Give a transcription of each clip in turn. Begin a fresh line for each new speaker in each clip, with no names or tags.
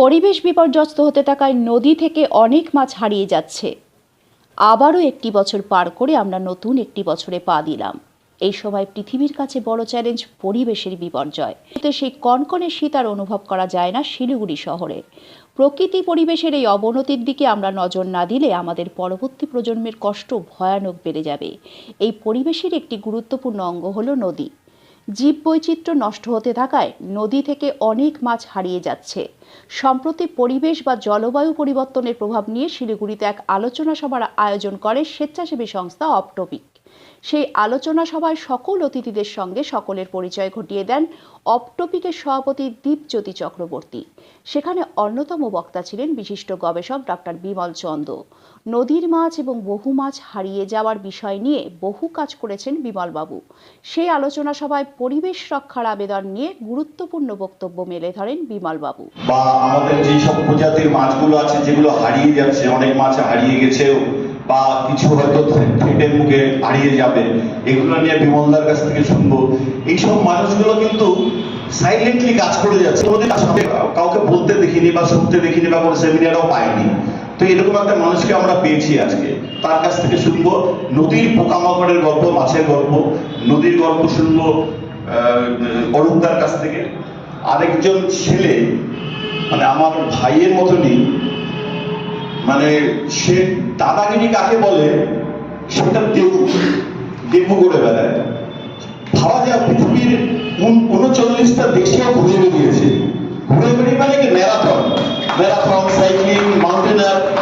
পরিবেশ বিপর্যস্ত হতে থাকায় নদী থেকে অনেক মাছ হারিয়ে যাচ্ছে। আবারও একটি বছর পার করে আমরা নতুন একটি বছরে পা দিলাম। এই সময় পৃথিবীর কাছে বড় চ্যালেঞ্জ পরিবেশের বিপর্যয়। সেই কনকনে শীত আর অনুভব করা যায় না শিলিগুড়ি শহরে। প্রকৃতি পরিবেশের এই অবনতির দিকে আমরা নজর না দিলে আমাদের পরবর্তী প্রজন্মের কষ্ট ভয়ানক বেড়ে যাবে। এই পরিবেশের একটি গুরুত্বপূর্ণ অঙ্গ হলো নদী। জীববৈচিত্র্য নষ্ট হতে থাকায় নদী থেকে অনেক মাছ হারিয়ে যাচ্ছে। সম্প্রতি পরিবেশ বা জলবায়ু পরিবর্তনের প্রভাব নিয়ে শিলিগুড়িতে এক আলোচনা সভার আয়োজন করে স্বেচ্ছাসেবী সংস্থা অপটপিক। সেই আলোচনা সভায় সকল অতিথিদের সঙ্গে সকলের পরিচয় ঘটিয়ে দেন অপটপিকের সভাপতি দীপজ্যোতি চক্রবর্তী। সেখানে অন্যতম বক্তা ছিলেন বিশিষ্ট গবেষক ডক্টর বিমল চন্দ। নদীর মাছ এবং বহু মাছ হারিয়ে যাওয়ার বিষয় নিয়ে বহু কাজ করেছেন বিমলবাবু। সেই আলোচনা সভায় পরিবেশ রক্ষার আবেদন নিয়ে গুরুত্বপূর্ণ বক্তব্য মেলে ধরেন বিমলবাবু।
বা আমাদের যে সব প্রজাতির মাছগুলো আছে যেগুলো হারিয়ে যাচ্ছে, অনেক মাছ হারিয়ে গেছেও বা কিছু হয়তো থ্রেটের মুখে হারিয়ে যাবে। এগুলো নিয়ে বিমলদার কাছ থেকে শুনব। এইসব মানুষগুলো কিন্তু সাইলেন্টলি কাজ করে যাচ্ছে। কোনোদিন কাউকে বলতে দেখিনি বা শুনতে দেখিনি বা কোনো সেমিনারও পাইনি। তো এরকম একটা মানুষকে আমরা পেয়েছি আজকে। তার কাছ থেকে শুনব। নদীর পোকামাকড়ের গল্প, মাছের গল্প। নদীর গল্প শুনব অরূপদার কাছ থেকে। আরেকজন ছেলে মানে আমার ভাইয়ের মতনই মানে সে দাদাগিরি কাকে বলে, সেটা দেবু দেবু করে বেড়ায় ভাবা যায় পৃথিবীর উন- উনচল্লিশটা দেশেও ঘুরে বেরিয়েছে ঘুরে বেরিয়ে মানে কি? ম্যারাথন। ম্যারাথন, সাইক্লিং, মাউন্টেনার,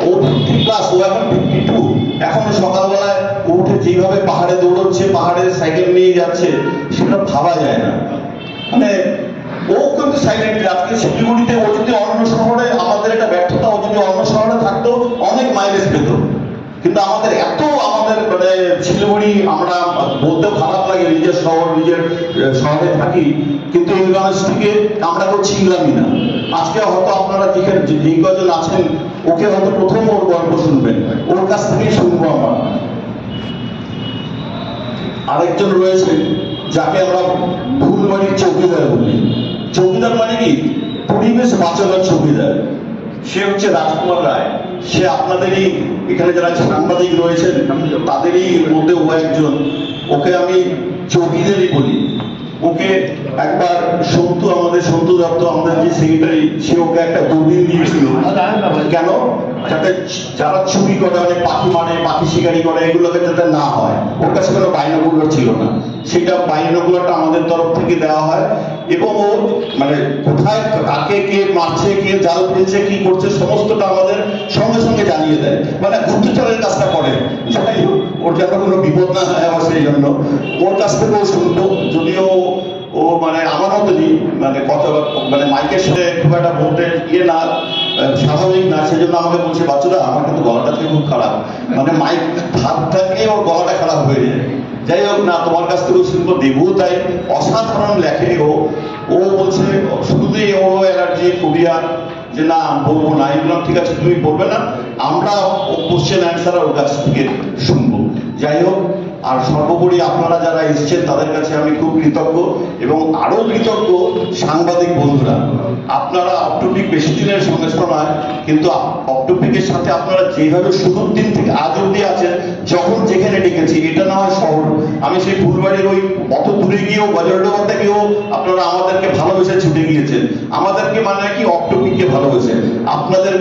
ও ফিফটি প্লাস ও এখন ফিফটি টু এখনও সকালবেলায় উঠে যেভাবে পাহাড়ে দৌড়চ্ছে, পাহাড়ে সাইকেল নিয়ে যাচ্ছে, সেটা ভাবা যায় না। মানে ও কিন্তু সাইকেল আজকে শিলিগুড়িতে ও কিন্তু আমাদের এত আমাদের মানে শিলিগুড়ি আমরা বলতেও খারাপ লাগে নিজের শহর, নিজের শহরে থাকি, কিন্তু এই মানুষটিকে আমরা কেউ ছিলামই না। আজকে হয়তো আপনারা যে কজন আছেন, ওকে হয়তো প্রথম ওর গল্প শুনবেন। ওর কাছ থেকেই শুনব আমরা। আরেকজন রয়েছে, যাকে আমরা ফুলবাড়ির চৌকিদার বলি। চৌকিদার মানে কি? পরিবেশ বাঁচানোর চৌকিদার। সে হচ্ছে রাজকুমার রায়। সে আপনাদেরই, এখানে যারা সাংবাদিক রয়েছেন, তাদেরই মধ্যে ও একজন। ওকে আমি চৌকিদেরই বলি। ওকে একবার সন্তু, আমাদের সন্তু দত্ত, আমাদের যে সেক্রেটারি সে ওকে একটা দূরবীন দিয়েছিল। কেন? যাতে যারা চুরি করে মানে পাখি মারে, পাখি শিকারি করে, এগুলোকে যাতে না হয়। ওর কাছে কোনো বাইনোকুলার ছিল না। সেটা বাইনোকুলারটা আমাদের তরফ থেকে দেওয়া হয় এবং ও মানে কোথায় কাকে কে মারছে, কে জাল ফেলছে, কি করছে, সমস্তটা আমাদের সঙ্গে সঙ্গে জানিয়ে দেয়। মানে গুপ্তচরের কাজটা করে। যাই হোক, ওর যেন কোনো বিপদ না হয় আমার সেই জন্য। ওর কাছ থেকেও শুনব। যদিও ও মানে আমার মতনই মানে কথা মানে মাইকের সাথে খুব একটা বলতে ইয়ে না স্বাভাবিক না, সেজন্য আমাকে বলছে, বাচ্চারা, আমার কিন্তু গলাটা থেকে খুব খারাপ। মানে মাইক হাত থাকলে ওর গলাটা খারাপ হয়ে যায়। যাই হোক না, তোমার কাছ থেকেও শুনব, দেবু তাই অসাধারণ লেখে ও। ও বলছে শুরুতেই ও অ্যালার্জি, ফোবিয়া, যে না, বলব না। এগুলো ঠিক আছে, তুমি বলবে না, আমরা ও কোশ্চেন অ্যান্সার ওর কাছ থেকে শুনব। যাই হোক আর সর্বোপরি আপনারা যারা এসেছেন, তাদের কাছে আমি খুব কৃতজ্ঞ এবং আরও কৃতজ্ঞ সাংবাদিক বন্ধুরা। আপনারা অপটপিক বেশি দিনের সঙ্গে নয় কিন্তু অপটপিকের সাথে আপনারা যেভাবে শুরুর দিন থেকে আজ অব্দি আছেন যখন যেখানে ডেকেছি, এটা না হয় শহর। আমি সেই ফুলবাড়ির ওই অত দূরে গিয়েও গজলডোবাতে গিয়েও আপনারা আমাদেরকে ভালোবেসে ছুটে গিয়েছেন। আমাদেরকে মানে কি অপটপিককে ভালোবেসে। আপনাদের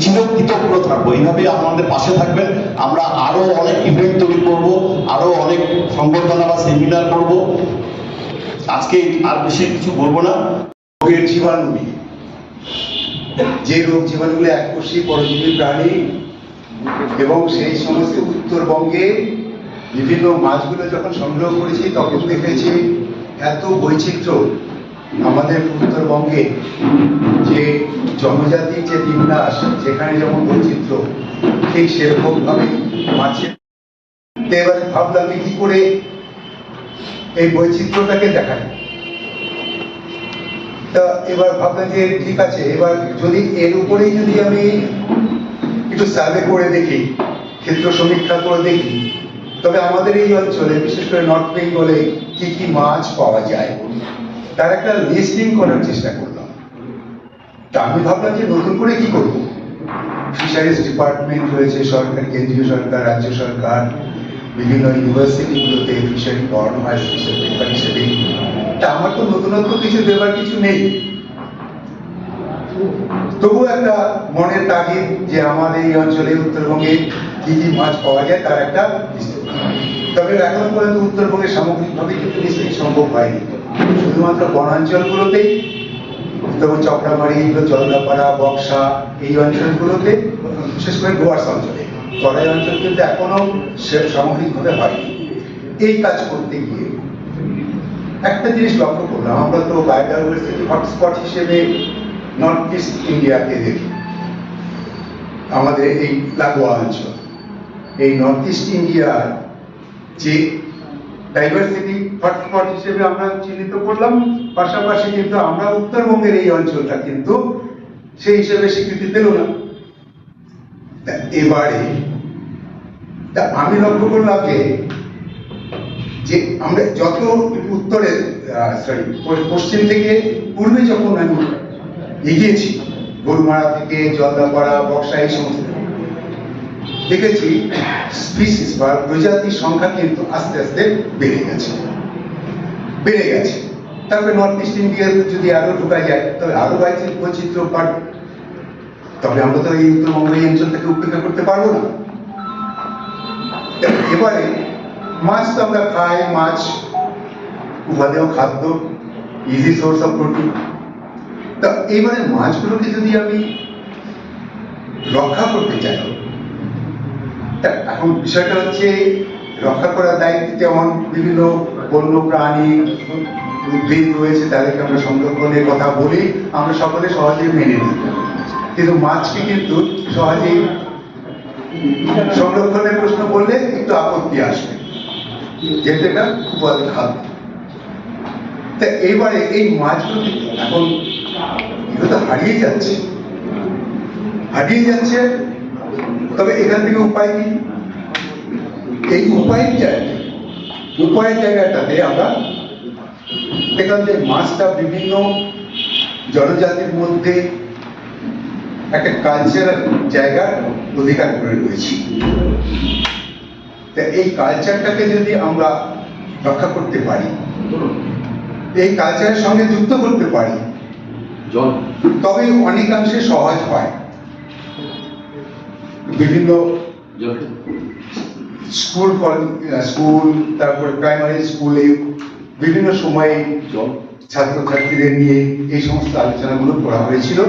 চিরকৃতজ্ঞ থাকব। এইভাবে আমাদের পাশে থাকবেন। আমরা আরও অনেক ইভেন্ট তৈরি করব, আরও অনেক সংবর্ধনা বা সেমিনার করব। আজকে আর বেশি কিছু বলব না।
রোগের জীবাণু। যে রোগ জীবাণুগুলো এককোষী পরজীবী প্রাণী এবং সেই সমস্ত উত্তরবঙ্গে বিভিন্ন মাছগুলো যখন সংগ্রহ করেছি, তখন দেখেছি এত বৈচিত্র্য আমাদের উত্তরবঙ্গে যে জনজাতির যে বিন্যাস, যেখানে যেমন বৈচিত্র্য, ঠিক সেরকম ভাবে মাছের এবার ভাবলাম কি করে এই বৈচিত্র্যটাকে দেখায় তা এবার ভাবলাম যে ঠিক আছে, এবার যদি এর উপরেই যদি আমি একটু সার্ভে করে দেখি, ক্ষেত্র সমীক্ষা করে দেখি, তবে আমাদের এই অঞ্চলে, বিশেষ করে নর্থ বেঙ্গলে কি কি মাছ পাওয়া যায়, তার একটা লিস্টিং করার চেষ্টা করলাম। তা আমি ভাবলাম যে নতুন করে কি করব? ফিশারিজ ডিপার্টমেন্ট রয়েছে, সরকার, কেন্দ্রীয় সরকার, রাজ্য সরকার, বিভিন্ন ইউনিভার্সিটিগুলোতে ফিশারি পড়ানো হয় স্পেশাল পেপার হিসেবে। তা আমার তো নতুনত্ব কিছু দেবার কিছু নেই। তবু একটা মনের তাগিদ যে আমাদের এই অঞ্চলে উত্তরবঙ্গে কি কি মাছ পাওয়া যায় তার একটা তবে এখনও পর্যন্ত উত্তরবঙ্গে সামগ্রিকভাবে কিন্তু নিশ্চয়ই সম্ভব হয়নি। শুধুমাত্র বনাঞ্চলগুলোতেই, উত্তরবঙ্গ চক্রামারি জলদাপাড়া, বক্সা, এই অঞ্চলগুলোতে, বিশেষ করে ডুয়ার্স অঞ্চলে। তরাই অঞ্চল কিন্তু এখনও সামগ্রিকভাবে হয়নি। এই কাজ করতে গিয়ে একটা জিনিস লক্ষ্য করলাম। আমরা তো বায়োডাইভার্সিটি হটস্পট হিসেবে নর্থ ইস্ট ইন্ডিয়াকে দেখি আমাদের এই লাগোয়া অঞ্চল। এই নর্থ ইস্ট ইন্ডিয়ার যে ডাইভার্সিটি হটস্পট হিসেবে আমরা চিহ্নিত করলাম, পাশাপাশি কিন্তু আমরা উত্তরবঙ্গের এই অঞ্চলটা কিন্তু সেই হিসেবে স্বীকৃতি পেল না। এবারে আমি লক্ষ্য করলাম যে যে আমরা যত উত্তরে সরি পশ্চিম থেকে পূর্বে যখন আমি এগিয়েছি। গরুমারা থেকে জলদাপাড়া বক্সা, এই সমস্ত। দেখেছি স্পিসিস বা প্রজাতির সংখ্যা কিন্তু আস্তে আস্তে বেড়ে গেছে। বেড়ে গেছে। তারপরে নর্থ ইস্ট ইন্ডিয়া যদি আরও ঢোকা যায় তবে আরও বৈচিত্র্য বৈচিত্র্য বাড়বে তবে আমরা তো এই উত্তরবঙ্গ এই অঞ্চল থেকে উপেক্ষা করতে পারব না। এবারে মাছ তো আমরা খাই, মাছ উপাদেয় খাদ্য ইজি সোর্স অফ প্রোটিন তা এইবারে মাছগুলোকে যদি আমি রক্ষা করতে চাই এখন বিষয়টা হচ্ছে রক্ষা করার দায়িত্ব যেমন বিভিন্ন বন্য প্রাণী উদ্ভিদ রয়েছে, তাদেরকে আমরা সংরক্ষণের কথা বলি, আমরা সকলে সহজেই মেনে নিই। কিন্তু মাছকে কিন্তু সহজেই সংরক্ষণের প্রশ্ন করলে একটু আপত্তি আসবে। যেহেতু এটা উপাদান খাদ্য। তা এইবারে এই মাছগুলো এখন তো হারিয়ে যাচ্ছে। হারিয়ে যাচ্ছে, তবে এখান থেকে উপায় কি? এই উপায়ের জায়গায়, উপায়ের জায়গাটাতে আমরা দেখলাম যে মাছটা বিভিন্ন জনজাতির মধ্যে একটা কালচারাল জায়গার অধিকার করে রয়েছে। এই কালচারটাকে যদি আমরা রক্ষা করতে পারি, এই কালচারের সঙ্গে যুক্ত করতে পারি
জল।
তবে অনেকাংশে সহজ হয়। বিভিন্ন স্কুল স্কুল তারপরে প্রাইমারি স্কুলে বিভিন্ন সময়ে ছাত্রছাত্রীদের নিয়ে এই সমস্ত আলোচনাগুলো করা হয়েছিল।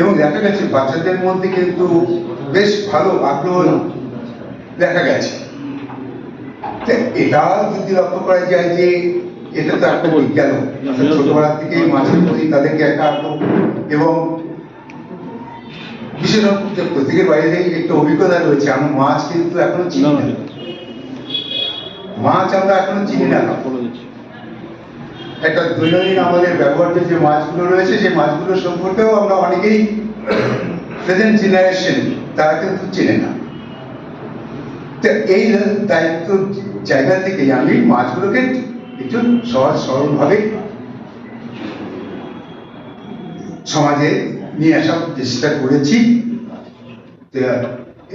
এবং দেখা গেছে বাচ্চাদের মধ্যে কিন্তু বেশ ভালো আগ্রহ দেখা গেছে। এটা যদি লক্ষ্য করা যায় যে এটা তো একটা বিজ্ঞান অর্থাৎ ছোটবেলা থেকে মাছের প্রতি তাদেরকে একটা আগ্রহ এবং বিশেষত যে প্রত্যেকের বাইরে একটু অভিজ্ঞতা রয়েছে আমরা মাছ কিন্তু এখনও চিনি না। মাছ আমরা এখনও চিনি না। একটা দৈনন্দিন আমাদের ব্যবহার্য যে মাছগুলো রয়েছে সেই মাছগুলো সম্পর্কেও আমরা অনেকেই প্রেজেন্ট জেনারেশন তারা কিন্তু চেনে না। তো এই দায়িত্ব জায়গা থেকে আমি মাছগুলোকে একটু সহজ, সরলভাবে সমাজে নিয়ে আসার চেষ্টা করেছি।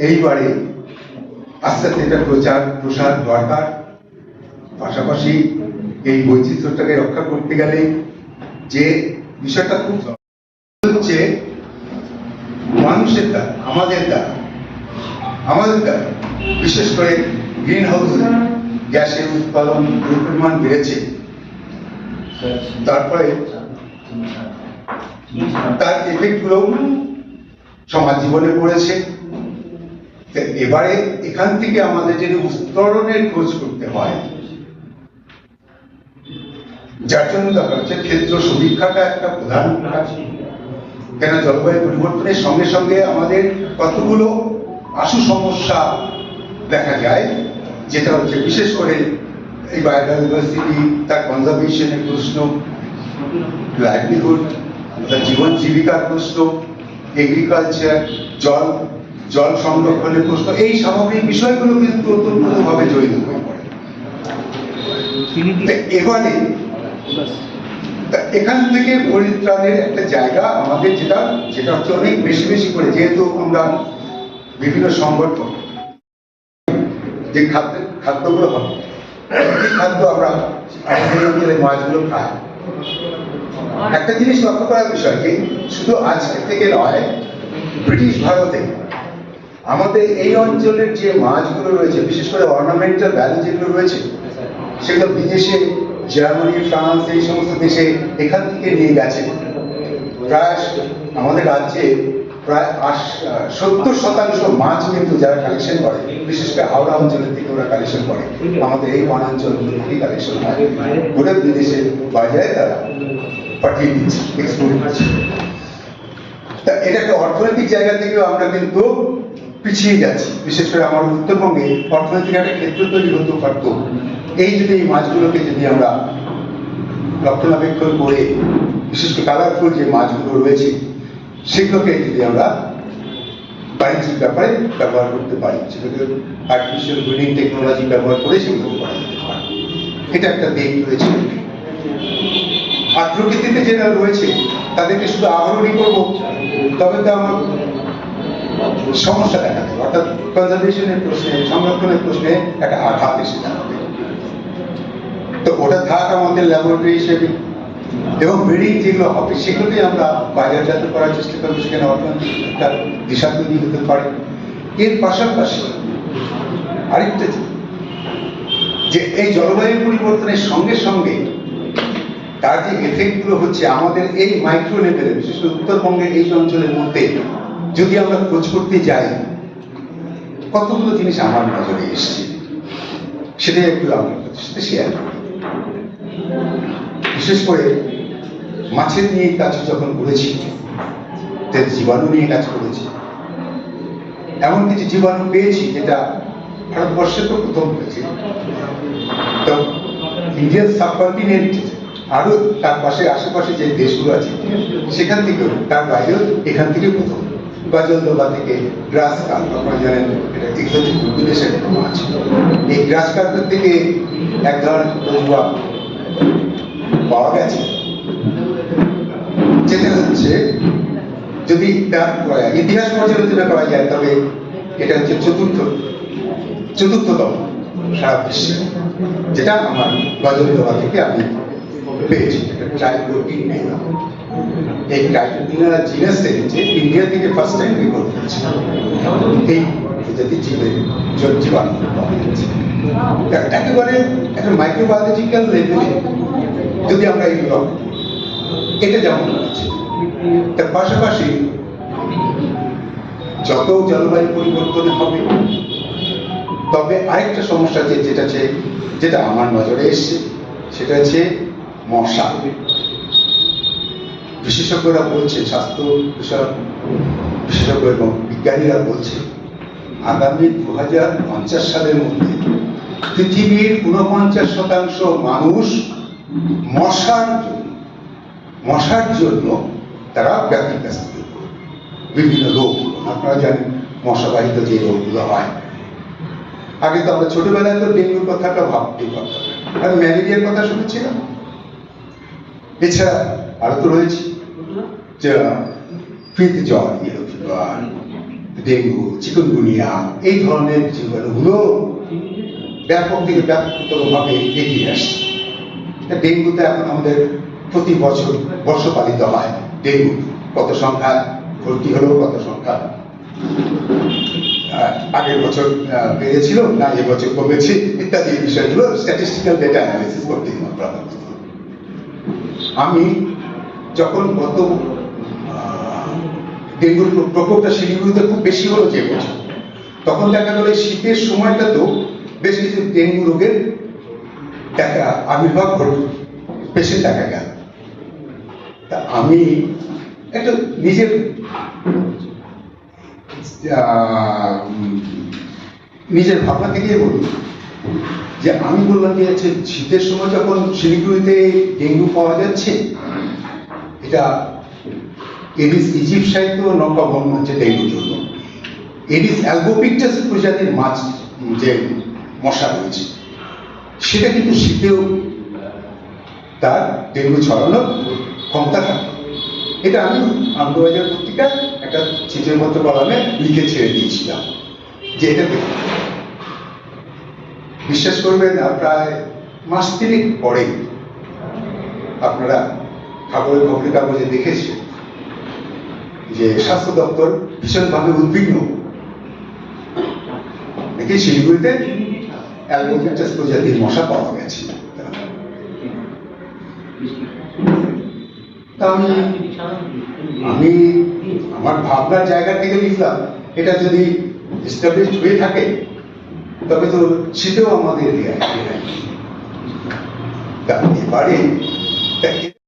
এইবারে আস্তে আস্তে এটা প্রচার, প্রসার দরকার। পাশাপাশি এই বৈচিত্র্যটাকে রক্ষা করতে গেলে যে বিষয়টা খুব হচ্ছে, মানুষের দ্বারা, আমাদের দ্বারা আমাদের দ্বারা, বিশেষ করে গ্রিন হাউস গ্যাসের উৎপাদন পরিমাণ বেড়েছে। তারপরে তার এফেক্টগুলো সমাজ জীবনে পড়েছে। এবারে এখান থেকে আমাদের যদি উত্তরণের খোঁজ করতে হয়, যার জন্য দরকার হচ্ছে ক্ষেত্র সমীক্ষাটা একটা প্রধান কাজ। কেন জলবায়ু পরিবর্তনের সঙ্গে সঙ্গে আমাদের কতগুলো আশু সমস্যা দেখা যায় যেটা হচ্ছে বিশেষ করে এই বায়োডাইভার্সিটি তার কনজারভেশনের প্রশ্ন লাইভলিহুড অর্থাৎ জীবন জীবিকার প্রশ্ন এগ্রিকালচার জল জল সংরক্ষণের প্রশ্ন এই সামগ্রিক বিষয়গুলো কিন্তু ওতপ্রোতভাবে জড়িত হয়ে পড়ে। এবারে এখান থেকে পরিত্রাণের একটা জায়গা আমাদের যেটা যেটা হচ্ছে অনেক বেশি বেশি করে যেহেতু আমরা বিভিন্ন সংগঠন যে খাদ্য, খাদ্যগুলো হবে। খাদ্য আমরা আমাদের মাছগুলো খাই। একটা জিনিস লক্ষ্য করার বিষয় কি? শুধু আজকে থেকে নয়, ব্রিটিশ ভারতে আমাদের এই অঞ্চলের যে মাছগুলো রয়েছে, বিশেষ করে অর্নামেন্টাল ভ্যালু যেগুলো রয়েছে, সেগুলো বিদেশে, জার্মানি, ফ্রান্স, এই সমস্ত দেশে এখান থেকে নিয়ে গেছে। প্রায় আমাদের রাজ্যে প্রায় সত্তর শতাংশ মাছ কিন্তু যারা কালেকশন করে, বিশেষ করে হাওড়া অঞ্চলের থেকে ওরা কালেকশন করে। আমাদের এই কালেকশন ওরা বিদেশে বাজারে তারা পাঠিয়ে দিচ্ছে এক্সপোর্ট করছে। তা এটা একটা অর্থনৈতিক জায়গা থেকেও আমরা কিন্তু পিছিয়ে যাচ্ছি। বিশেষ করে আমার উত্তরবঙ্গে অর্থনৈতিক একটা ক্ষেত্র তৈরি হতে পারত এই যদি এই মাছগুলোকে যদি আমরা রক্ষণাবেক্ষণ করে, বিশেষ করে কালারফুল যে মাছগুলো রয়েছে সেগুলোকে যদি আমরা বাণিজ্যিক ব্যাপারে ব্যবহার করতে পারি সেটাকে আর্টিফিশিয়াল ব্রিডিং টেকনোলজি ব্যবহার করে সেগুলো করা যেতে পারে। এটা একটা দিক রয়েছে। আর প্রকৃতিতে যেটা রয়েছে, তাদেরকে শুধু আহরণই করব, তবে তো আমার সমস্যা দেখা দেবে। অর্থাৎ কনজারভেশনের প্রশ্নে, সংরক্ষণের প্রশ্নে একটা আঘাত এসে দাঁড়াবে। তো ওটা থাক আমাদের ল্যাবরেটরি হিসেবে। এবং ব্রিডিং যেগুলো হবে সেগুলোকে আমরা বাজারজাত করার চেষ্টা করব, সেখানে অর্থনৈতিক একটা দিশা তৈরি হতে পারে। এর পাশাপাশি আরেকটা যে এই জলবায়ু পরিবর্তনের সঙ্গে সঙ্গে তার যে এফেক্টগুলো হচ্ছে আমাদের এই মাইক্রো লেভেলে বিশেষ করে উত্তরবঙ্গের এই অঞ্চলের মধ্যে, যদি আমরা খোঁজ করতে যাই, কতগুলো জিনিস আমার নজরে এসছে? সেটাই একটু সাথে শেয়ার করি বিশেষ করে মাছের নিয়ে কাজ যখন করেছি তার জীবাণু নিয়ে কাজ করেছি। এমন কিছু জীবাণু পেয়েছি যেটা ভারতবর্ষে তো প্রথম হয়েছে। তো ইন্ডিয়ান সাবকন্টিনেন্ট আরও তার পাশে আশেপাশে যে দেশগুলো আছে, সেখান থেকেও তার বাইরেও এখান থেকে প্রথম। গজলদোবা থেকে গ্রাস কাপ আপনারা জানেন, এটা বিদেশের এই গ্রাস কাপের থেকে এক ধরনের পাওয়া গেছে যেটা হচ্ছে। যদি তার ইতিহাস পর্যালোচনা করা যায়, তবে এটা হচ্ছে চতুর্থ, চতুর্থতম সারা বিশ্বে। যেটা আমার গজলদোবা থেকে আমি পেয়েছি। এই ট্রাইক্লোপিনা জিনাসে যে ইন্ডিয়া থেকে ফার্স্ট টাইম রেকর্ড করেছে এই প্রজাতির জীবের জীবাণু। একেবারে একটা মাইক্রোবায়োলজিক্যাল লেভেলে যদি আমরা এই লক্ষ্য এটা যেমন তার পাশাপাশি যত জলবায়ু পরিবর্তন হবে, তবে আরেকটা সমস্যা যে, যেটা আছে যেটা আমার নজরে এসছে, সেটা হচ্ছে মশা। বিশেষজ্ঞরা বলছে, স্বাস্থ্য বিষয়ক বিশেষজ্ঞ এবং বিজ্ঞানীরা বলছে, আগামী দু হাজার পঞ্চাশ সালের মধ্যে পৃথিবীর ঊনপঞ্চাশ শতাংশ মানুষ মশার জন্য মশার জন্য তারা হয়ে পড়বে। বিভিন্ন রোগ আপনারা জানেন মশাবাহিত যে রোগগুলো হয়। আগে তো আমরা ছোটবেলায় তো ডেঙ্গুর কথাটা ভাবতেই পারতাম। ম্যালেরিয়ার কথা শুনেছিলাম? এছাড়া আরও তো রয়েছে। যে ফিট জ্বর ডেঙ্গু, চিকনগুনিয়া, এই ধরনের জীবাণুগুলো ব্যাপক থেকে ব্যাপকতর ভাবে এগিয়ে আসছে। ডেঙ্গুতে এখন আমাদের প্রতি বছর বর্ষ পালিত হয়। ডেঙ্গু, কত সংখ্যা? ভর্তি হলো কত সংখ্যা? আগের বছর বেড়েছিল না এবছর কমেছে, ইত্যাদি বিষয়গুলো স্ট্যাটিস্টিক্যাল ডেটা অ্যানালিসিস করতে আমি যখন গত ডেঙ্গুর প্র- প্রকোপটা শিলিগুড়িতে খুব বেশি হলো যে বছর, তখন দেখা গেল শীতের সময়টা তো বেশ কিছু ডেঙ্গু রোগের দেখা আবির্ভাব ঘটল পেশেন্ট দেখা গেল তা আমি একটা নিজের নিজের ভাবনা থেকে বলি। যে আমি বললাম যে হচ্ছে শীতের সময় যখন শিলিগুড়িতে ডেঙ্গু পাওয়া যাচ্ছে, এটা এডিস ইজিপসাই তো নৌকা বন্য হচ্ছে ডেঙ্গুর জন্য। এডিস অ্যালবোপিকটাস প্রজাতির মাছ যে মশা রয়েছে। সেটা কিন্তু শীতেও তার ডেঙ্গু ছড়ানোর ক্ষমতা থাকে এটা আমি আনন্দবাজার পত্রিকায় একটা চিঠির মতো কলামে লিখে ছেড়ে দিয়েছিলাম, যে এটা। বিশ্বাস করবেন না প্রায় মাস তিনেক পরে আপনারা খবরের খবরের কাগজে দেখেছেন যে স্বাস্থ্য দপ্তর ভীষণভাবে উদ্বিগ্ন নাকি শিলিগুড়িতে অ্যালবোমিটাস প্রজাতির মশা পাওয়া গেছে। আমি আমি আমার ভাবনার জায়গা থেকে লিখলাম, এটা যদি এস্টাবলিশ হয়ে থাকে, তবে তো শীতেও আমাদের এবারে